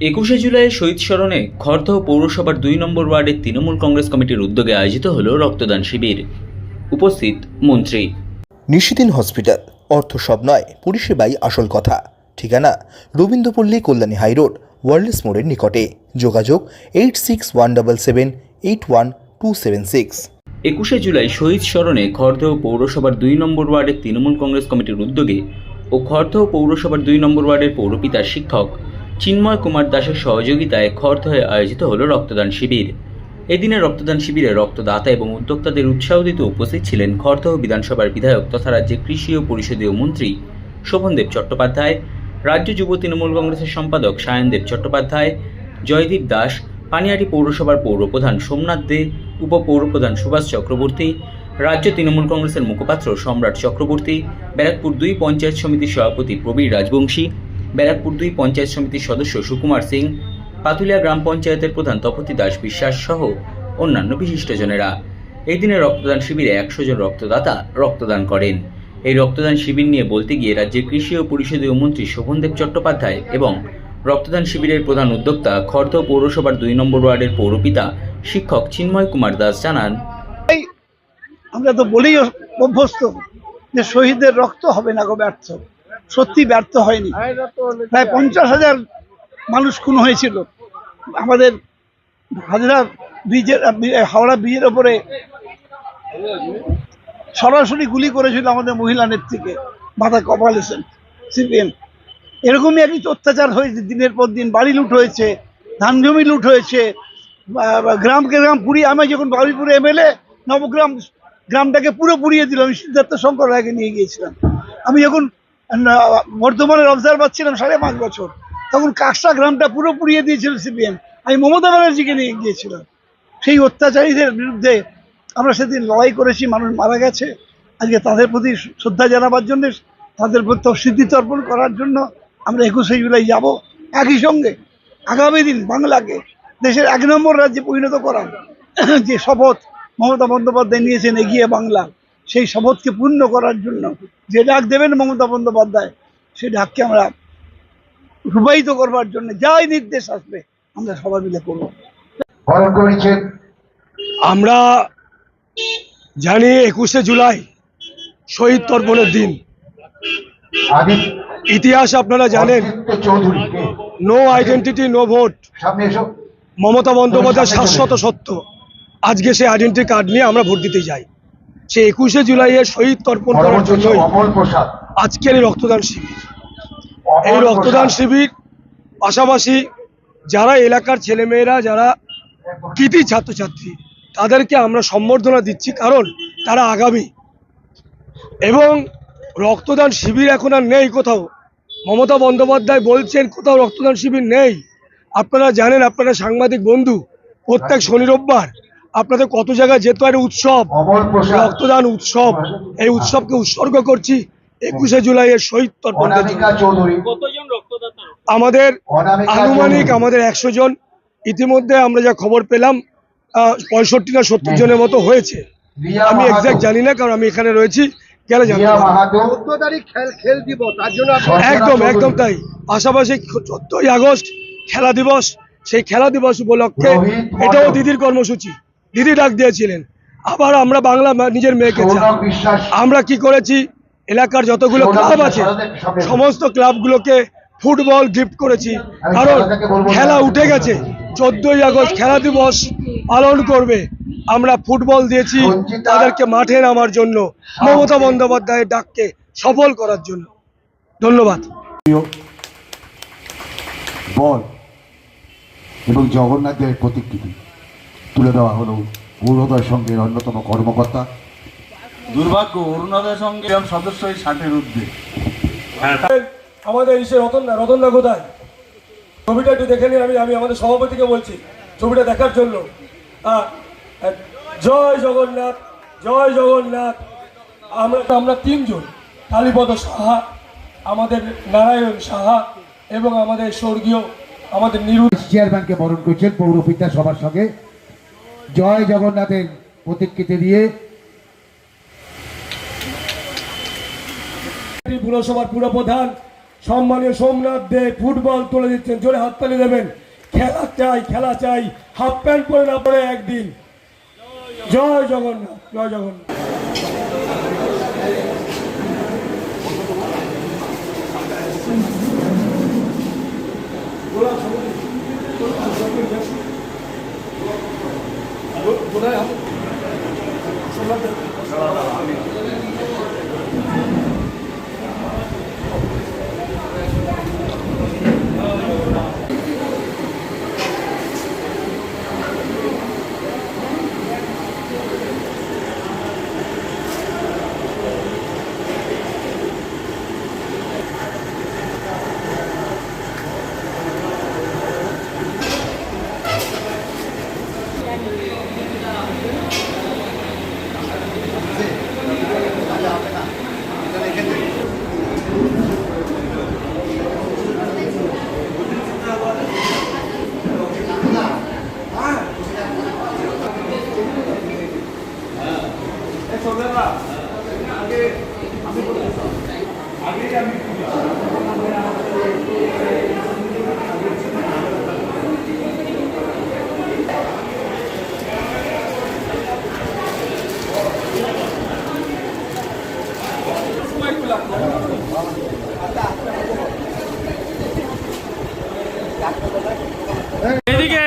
একুশে জুলাই শহীদ স্মরণে খড়দহ পৌরসভার দুই নম্বর ওয়ার্ডের তৃণমূল কংগ্রেস কমিটির উদ্যোগে আয়োজিত হল রক্তদান শিবির। উপস্থিত মন্ত্রী। নিশিদিন হসপিটাল অর্থ সব নয় পরিষেবাই আসল কথা। ঠিকানা রবীন্দ্রপল্লী কল্যাণী হাইরোড ওয়ার্ল্ডস মোড়ের নিকটে। যোগাযোগ eight six one double seven eight one two seven six. একুশে জুলাই শহীদ স্মরণে খড়দহ পৌরসভার দুই নম্বর ওয়ার্ডের তৃণমূল কংগ্রেস কমিটির উদ্যোগে ও খড়দহ পৌরসভার দুই নম্বর ওয়ার্ডের পৌরপিতার শিক্ষক চিন্ময় কুমার দাসের সহযোগিতায় খড়দহে আয়োজিত হলো রক্তদান শিবির। এদিনে রক্তদান শিবিরে রক্তদাতা এবং উদ্যোক্তাদের উৎসাহ দিতে উপস্থিত ছিলেন খড়দহ বিধানসভার বিধায়ক তথা রাজ্যের কৃষি ও পরিষদীয় মন্ত্রী শোভনদেব চট্টোপাধ্যায়, রাজ্য যুব তৃণমূল কংগ্রেসের সম্পাদক সায়নদেব চট্টোপাধ্যায়, জয়দীপ দাস, পানিয়াটি পৌরসভার পৌরপ্রধান সোমনাথ দে উপপৌরপ্রধান সুভাষ চক্রবর্তী, রাজ্য তৃণমূল কংগ্রেসের মুখপাত্র সম্রাট চক্রবর্তী, ব্যারাকপুর দুই পঞ্চায়েত সমিতির সভাপতি প্রবীর রাজবংশী ব্যারাকপুর দুই পঞ্চায়েত সমিতির সদস্য সুকুমার সিং, পাতুলিয়া গ্রাম পঞ্চায়েতের প্রধান তপতি দাস বিশ্বাস সহ অন্যান্য বিশিষ্টজনেরা এই দিনে রক্তদান শিবিরে একশো জন রক্তদাতা রক্তদান করেন। এই রক্তদান শিবির নিয়ে বলতে গিয়ে রাজ্যের কৃষি ও পরিষদীয় মন্ত্রী শোভনদেব চট্টোপাধ্যায় এবং রক্তদান শিবিরের প্রধান উদ্যোক্তা খর্দ পৌরসভার দুই নম্বর ওয়ার্ডের পৌরপিতা শিক্ষক চিন্ময় কুমার দাস জানান আমরা তো বলেই অভ্যস্ত যে শহীদদের রক্ত হবে না গো ব্যর্থ। সত্যি ব্যর্থ হয়নি। প্রায় পঞ্চাশ হাজার মানুষ খুন হয়েছিল। আমাদের হাজরা ব্রিজের, হাওড়া ব্রিজের ওপরে সরাসরি গুলি করেছিল আমাদের মহিলা নেত্রীকে মাথা কপাল হোসেন সিপিএম। এরকমই একই অত্যাচার হয়েছে দিনের পর দিন। বাড়ি লুট হয়েছে, ধান জমি লুট হয়েছে গ্রামকে গ্রাম পুড়িয়ে আমি যখন বারুইপুরে এমএলএ, নবগ্রাম গ্রামটাকে পুরো পুড়িয়ে দিল। আমি সিদ্ধার্থ শঙ্কর রায়কে নিয়ে গিয়েছিলাম। আমি যখন বর্ধমানের অবজারভার ছিলাম সাড়ে পাঁচ বছর। তখন কাকসা গ্রামটা পুরো পুড়িয়ে দিয়েছিল সিপিএম আমি মমতা ব্যানার্জিকে নিয়ে গিয়েছিলাম। সেই অত্যাচারীদের বিরুদ্ধে আমরা সেদিন লড়াই করেছি, মানুষ মারা গেছে। আজকে তাদের প্রতি শ্রদ্ধা জানাবার জন্য, তাদের প্রতি তর্পণ করার জন্য আমরা একুশে জুলাই যাব। একই সঙ্গে আগামী দিন বাংলাকে দেশের এক নম্বর রাজ্যে পরিণত করার যে শপথ মমতা বন্দ্যোপাধ্যায় নিয়েছেন এগিয়ে বাংলা সেই শপথকে পূর্ণ করার জন্য যে ডাক দেবেন মমতা বন্দ্যোপাধ্যায় সেই ডাককে আমরা রূপায়িত করবার জন্য যাই নির্দেশ আসবে আমরা সবাই মিলে করব। আমরা জানি একুশে জুলাই শহীদ তর্পণের দিন। ইতিহাস আপনারা জানেন। No identity no vote Mamata Bandyopadhyay শাশ্বত সত্য। আজকে সেই আইডেন্টি কার্ড নিয়ে আমরা ভোট দিতে যাই। সে একুশে জুলাইয়ে শহীদ তর্পণ করার জন্যই আজকের এই রক্তদান শিবির। এই রক্তদান শিবির পাশাপাশি যারা এলাকার ছেলেমেয়েরা যারা কৃতি ছাত্রছাত্রী তাদেরকে আমরা সম্বর্ধনা দিচ্ছি কারণ তারা আগামী। এবং রক্তদান শিবির এখন আর নেই কোথাও। মমতা বন্দ্যোপাধ্যায় বলছেন কোথাও রক্তদান শিবির নেই। আপনারা জানেন আপনারা সাংবাদিক বন্ধু প্রত্যেক শনি রোববার আপনাদের কত জায়গায় যেত একটা উৎসব? রক্তদান উৎসব। এই উৎসবকে উৎসর্গ করছি একুশে জুলাই এর শহীদ তর্পণ আমাদের আনুমানিক আমাদের একশো জন। ইতিমধ্যে আমরা যা খবর পেলাম পঁয়ষট্টি না সত্তর জনের মতো হয়েছে। আমি। এক্সাক্ট জানি না কারণ আমি এখানে রয়েছি। গেলে জানি একদম একদম তাই। পাশাপাশি চোদ্দই আগস্ট খেলা দিবস। সেই খেলা দিবস উপলক্ষে এটাও দিদির কর্মসূচি। দিদি ডাক দিয়েছিলেন। আবার আমরা বাংলা নিজের মেয়েকে আমরা কি করেছি? এলাকার যতগুলো ক্লাব আছে। সমস্ত ক্লাবগুলোকে ফুটবল গিফট করেছি। কারণ। খেলা উঠে গেছে। চোদ্দই আগস্ট খেলা দিবস পালন করবে। আমরা ফুটবল দিয়েছি তাদেরকে মাঠে নামার জন্য মমতা বন্দ্যোপাধ্যায়ের ডাককে সফল করার জন্য। ধন্যবাদ। বল এবং জগন্নাথের প্রতিকৃতি। তুলে দেওয়া হলো অরুণোদয় সঙ্গের অন্যতম কর্মকর্তা। দুর্ভাগ্য অরুণোদয় সঙ্গে এরকম সদস্য এই ষাটের ঊর্ধ্বে। আমাদের ইসে রতন রতন কোথায়? ছবিটা একটু দেখে নিন আমি আমি আমাদের সভাপতিকে বলছি ছবিটা দেখার জন্য। জয় জগন্নাথ জয় জগন্নাথ। আমরা আমরা তিনজন কালীপদ সাহা আমাদের নারায়ণ সাহা এবং আমাদের স্বর্গীয় আমাদের নিরু চেয়ারম্যানকে বরণ করছেন পৌরপিতা সবার সঙ্গে। জয় জগন্নাথের প্রতিকৃতি দিয়ে পুরসভার পুরপ্রধান সম্মানীয় সোমনাথ দে ফুটবল তুলে দিচ্ছেন, জোরে হাততালি দেবেন। খেলা চাই খেলা চাই, হাফ প্যান্ট পরে না পরে একদিন। জয় জগন্নাথ জয় জগন্নাথ। চলে না আগে আমি আগে আমি এদিকে।